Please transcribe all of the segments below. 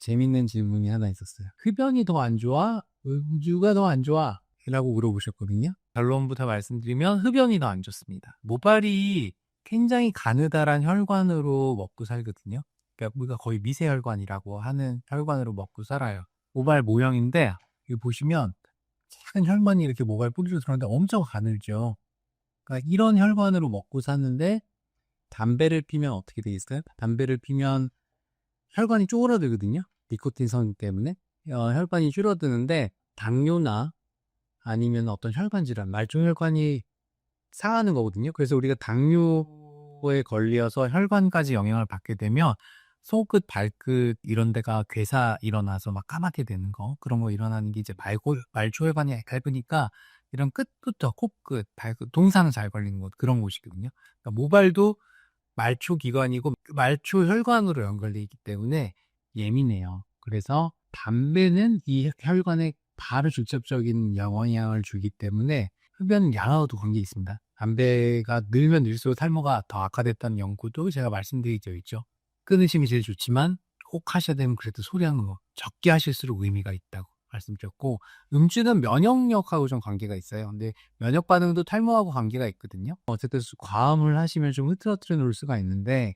재밌는 질문이 하나 있었어요. 흡연이 더 안 좋아? 음주가 더 안 좋아? 라고 물어보셨거든요. 결론부터 말씀드리면 흡연이 더 안 좋습니다. 모발이 굉장히 가느다란 혈관으로 먹고 살거든요. 그러니까 우리가 거의 미세혈관이라고 하는 혈관으로 먹고 살아요. 모발 모형인데 여기 보시면 작은 혈관이 이렇게 모발 뿌리로 들어가는데 엄청 가늘죠. 그러니까 이런 혈관으로 먹고 사는데 담배를 피면 어떻게 되겠어요? 담배를 피면 혈관이 쪼그라들거든요. 니코틴 성 때문에 어, 혈관이 줄어드는데 당뇨나 아니면 어떤 혈관 질환, 말종혈관이 상하는 거거든요. 그래서 우리가 당뇨에 걸려서 혈관까지 영향을 받게 되면 손끝, 발끝 이런 데가 괴사 일어나서 막 까맣게 되는 거 그런 거 일어나는 게 이제 말고 말초혈관이 얇으니까 이런 끝부터 코끝, 발끝, 동상 잘 걸리는 곳 그런 곳이거든요. 그러니까 모발도 말초 기관이고 말초 혈관으로 연결되기 때문에 예민해요. 그래서 담배는 이 혈관에 바로 직접적인 영향을 주기 때문에 흡연 양하고도 관계 있습니다. 담배가 늘면 늘수록 탈모가 더 악화됐다는 연구도 제가 말씀드리죠 있죠. 끊으심이 제일 좋지만 꼭 하셔야 되면 그래도 소량으로 뭐 적게 하실수록 의미가 있다고 말씀드렸고 음주는 면역력하고 좀 관계가 있어요. 근데 면역 반응도 탈모하고 관계가 있거든요. 어쨌든 과음을 하시면 좀 흐트러뜨려 놓을 수가 있는데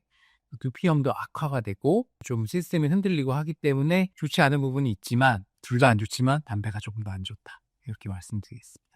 두피염도 악화가 되고 좀 시스템이 흔들리고 하기 때문에 좋지 않은 부분이 있지만 둘 다 안 좋지만 담배가 조금 더 안 좋다. 이렇게 말씀드리겠습니다.